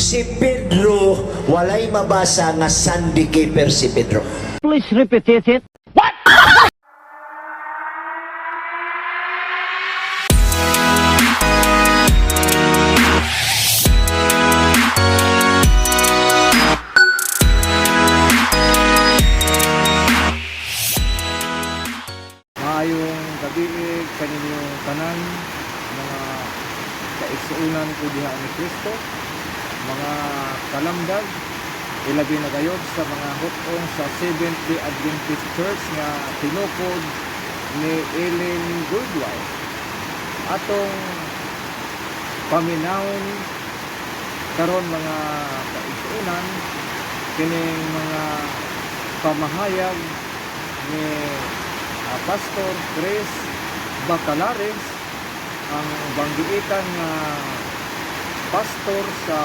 Si Pedro, walay mabasa nga Sunday keeper si Pedro. Please repeat it. Maayong gabi kaninyong tanan mga kaigsuunan ko diha ni Kristo mga kalamdag. Ilabi na gayod sa mga hukong sa Seventh Day Adventist Church nga tinukod ni Ellen Goodwife atong paminawon karon mga kaigsuunan kining mga pamahayag ni ah, Pastor Chris Bacalares ang banggiitan nga pastor sa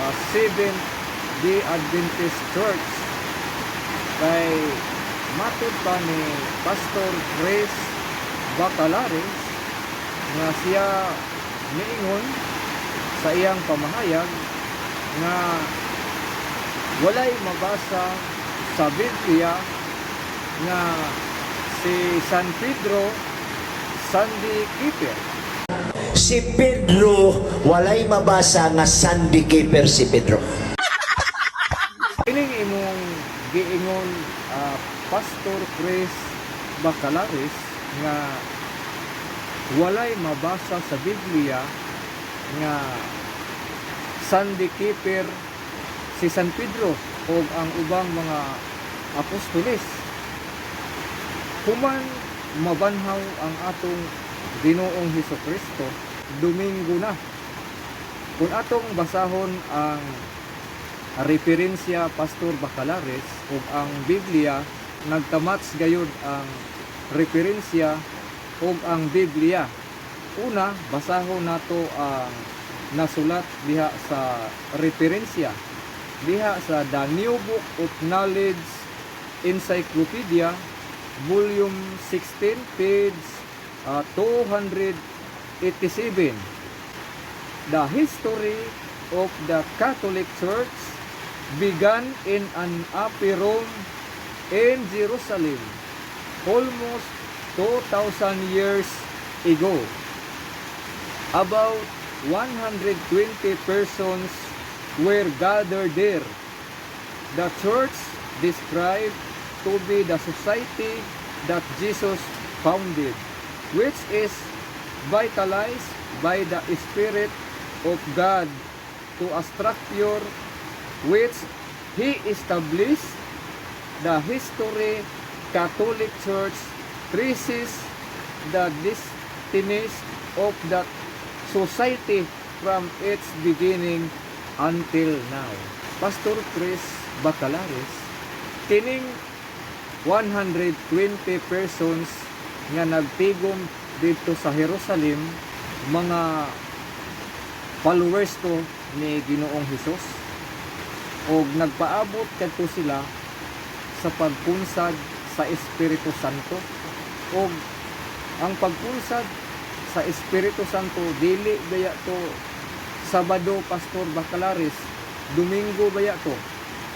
ah, Seventh Day Adventist Church kay matud pa ni Pastor Chris Bacalares nga siya niingon sa iyang pamahayag nga walay mabasa sa Biblia nga si San Pedro Sunday Keeper. Si Pedro, walay mabasa nga Sunday keeper si Pedro. Ining imong giingon ah, Pastor Chris Bacalares nga walay mabasa sa Biblia nga Sunday Keeper si San Pedro o ang ubang mga apostoles. Human mabanhaw ang atong Dinoong Heso Kristo, Domingo na. Kung atong basahon ang referensya Pastor Bacalares ug ang Biblia nagtamats gayud ang referensya ug ang Biblia. Una, basahon nato ang nasulat diha sa referensya diha sa The New Book of Knowledge Encyclopedia volume 16 page ah, 287 The history of the Catholic Church began in an upper Rome in Jerusalem almost 2,000 years ago. About 120 persons were gathered there. The church described to be the society that Jesus founded, which is vitalized by the Spirit of God to a structure which He established. The history Catholic Church traces the destinies of that society from its beginning until now. Pastor Chris Bacalares, kining 120 persons nga nagtigom dito sa Jerusalem, mga followers to ni Ginoong Hesus. O nagpaabot kadto sila sa pagpunsad sa Espiritu Santo. O ang pagpunsad sa Espiritu Santo dili baya to Sabado Pastor Bacalares Domingo baya to.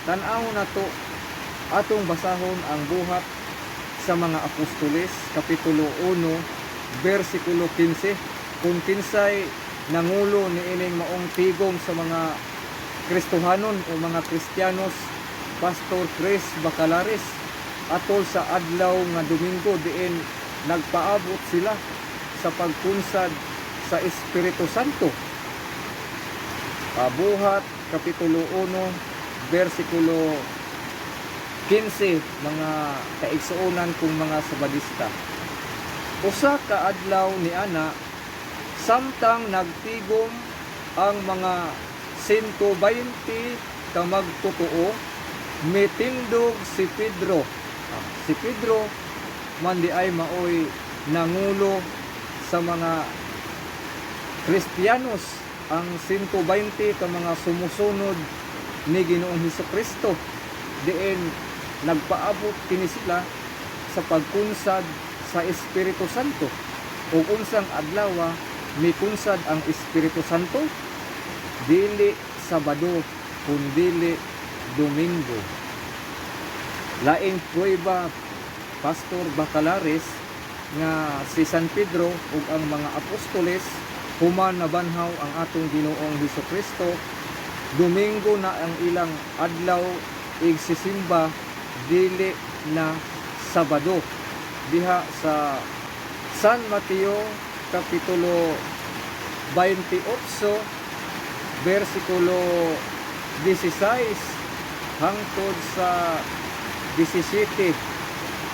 Tan-aw na to atong basahon ang buhat sa mga apostoles kapitulo 1 versikulo 15 kung kinsay nangulo ni ining maong tigom sa mga Kristohanon o mga Kristiyanos Pastor Chris Bacalares atol sa adlaw nga Domingo diin nagpaabot sila sa pagpunsad sa Espiritu Santo. Pabuhat kapitulo 1 versikulo 15 mga kaigsuonan kung mga sabadista. Usa ka adlaw ni ana samtang nagtigom ang mga 120 ka magtotoo mitindog si Pedro. Ah, si Pedro man di ay maoy nangulo sa mga Kristiyanos ang 120 ka mga sumusunod ni Ginoong Hesus Kristo diin nagpaabot kini sila sa pagkunsad sa Espiritu Santo. Ug unsang adlaw mipunsad ang Espiritu Santo? Dili Sabado kundili Domingo. Laing prueba Pastor Bacalares nga si San Pedro ug ang mga apostoles human nabanhaw ang atong Ginoong Hesus Kristo Domingo na ang ilang adlaw igsisimba dili na Sabado. Diha sa San Mateo kapitulo 28 versikulo 16 hangtod sa 17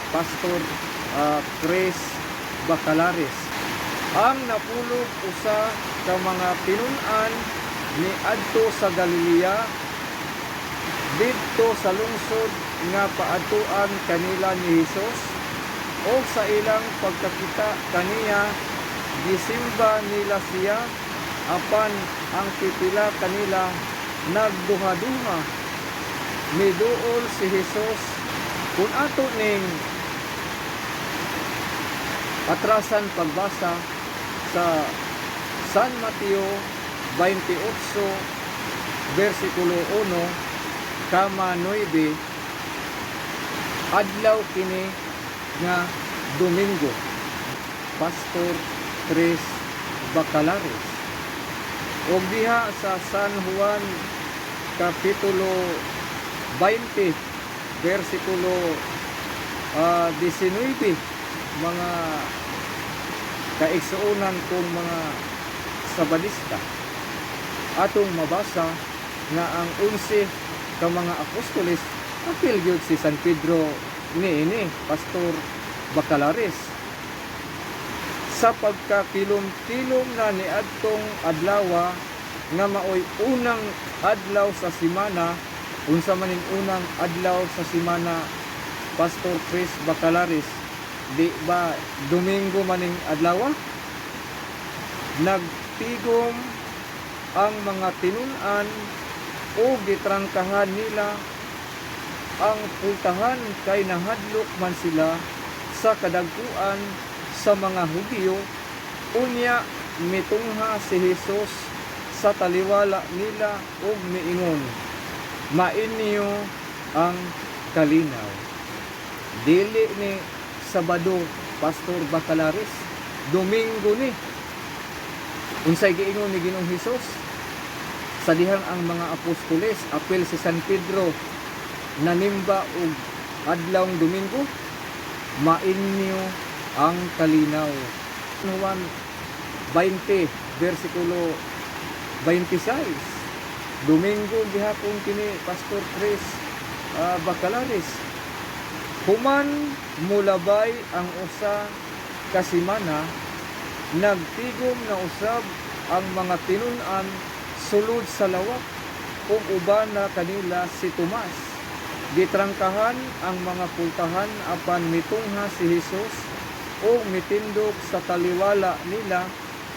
Pastor uh, Chris Bacalares. Ang napulog usa ka mga pinun-an ni adto sa Galilea didto sa lungsod nga paadtuan kanila ni Hesus o sa ilang pagkakita kaniya gisimba nila siya apan ang pipila kanila nagduha-duha. Miduol si Hesus kung ato ning atrasan pagbasa sa San Mateo 28 versikulo 1 kama 9 adlaw kini nga Domingo. Pastor Tres Bacalares. Og diha sa San Juan kapitulo 20 versikulo ah, 19 mga kaigsuunan kong mga sabadista. Atong mabasa nga ang 11 ka mga apostoles apil gyud si San Pedro niini Pastor Bacalares. Sa pagkakilom-kilom na ni adtong adlawa nga maoy unang adlaw sa simana unsa man ning unang adlaw sa simana Pastor Chris Bacalares di ba Domingo maning adlaw nagtigom ang mga tinunan o gitrangkahan nila ang pultahan kay nahadlok man sila sa kadagkuan sa mga Hudyo. Unya mitungha si Hesus sa taliwala nila ug miingon mainyo ang kalinaw. Dili ni Sabado Pastor Bacalares Domingo ni. Unsay giingon ni Ginoong Hesus sa dihang ang mga apostoles apel si San Pedro nanimba og adlawng Domingo mainyo ang kalinaw Juan 20 versikulo 26 Domingo gihapon kini Pastor Chris ah, Bacalares. Human mulabay ang usa ka semana nagtigom na usab ang mga tinunan sulod sa lawak ug uban na kanila si Tomas gitrangkahan ang mga pultahan apan mitungha si Hesus ug mitindog sa taliwala nila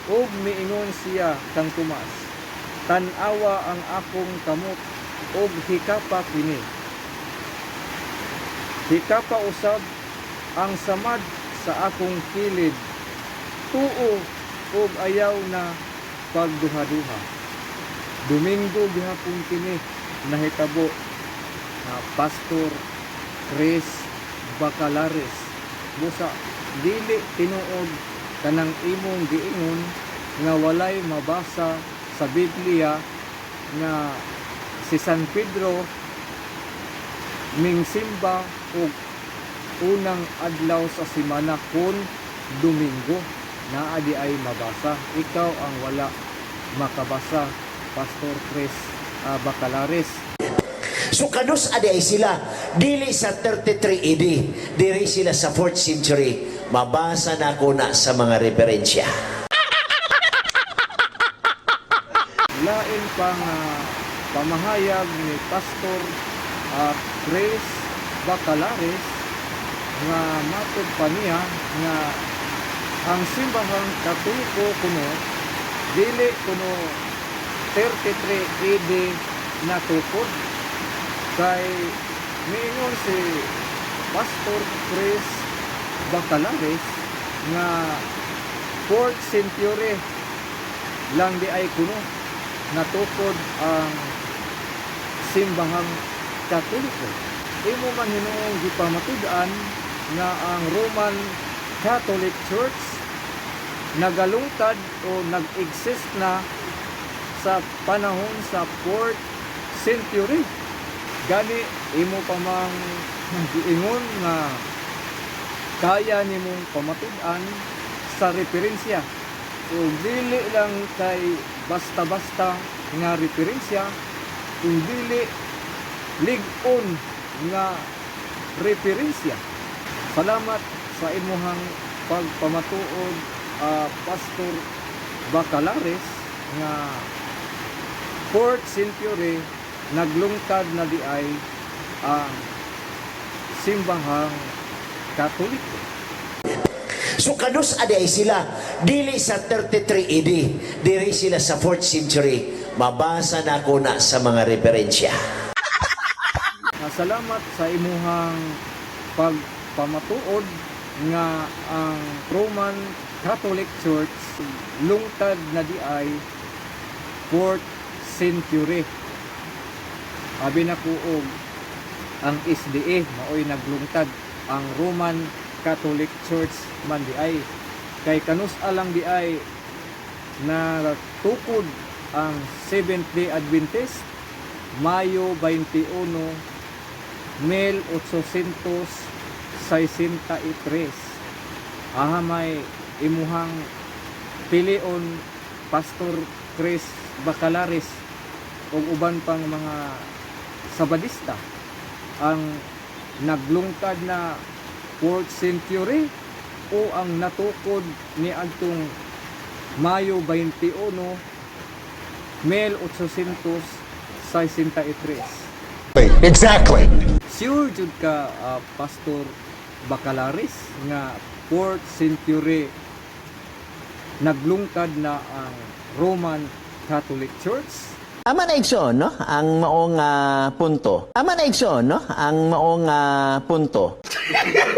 ug miingon siya kang Tomas tan-awa ang akong kamot ug hikapa kini. Hikapa usab ang samad sa akong kilid tuo ug ayaw na pagduha-duha. Domingo gihapon kini nahitabo na Pastor Chris Bacalares. Busa dili tinuod kanang imong giingon nga walay mabasa sa Biblia nga si San Pedro mingsimba og unang adlaw sa semana kun Domingo. Naa di ay mabasa. Ikaw ang wala makabasa Pastor Chris ah, Bacalares So kanus adi ay sila dili sa 33 AD, diri sila sa 4th century. Mabasa na ko na sa mga referensya. lain pang ah, pamahayag ni Pastor ah, Chris Bacalares nga matod pa niya nga ang simbahang katuliko kuno dili kuno 33 AD na tukod kay miingon si Pastor Chris Bacalares nga 4th century lang di ay kuno natukod ang simbahang katoliko. Imo man hinuong gipamatud-an nga ang Roman Catholic Church nagalungtad o nag-exist na sa panahon sa 4th century. Gani imo pa mang giingon nga kaya nimong pamatud-an sa referensya. So dili lang kay basta-basta nga referensya, kung dili lig-on nga referensya. Salamat sa imuhang pagpamatuod ah, Pastor Bacalares nga 4th century naglungkad na di ay ang simbahang Katoliko. So kanus aday sila dili sa 33 AD, diri sila sa 4th century. Mabasa na ko na sa mga referensya. Salamat sa imuhang pagpamatuod nga ang Roman Catholic Church lungtad na di ay 4th century. Abi na ko og ang SDA maoy naglungtad. Ang Roman Catholic Church man di ay kay kanus alang di ay na tukod ang Seventh Day Adventist Mayo 21 1863 aha may imuhang pilion Pastor Chris Bacalaris ug uban pang mga sabadista ang naglungkad na 4th century o ang natukod ni adtong Mayo 21 1863 Exactly. Sure jud ka ah, Pastor Bacalaris nga 4th century naglungkad na ang Roman Catholic Church Ama na igsoon, no? Ang maong ah, punto. Ama na igsoon, no? Ang maong ah, punto.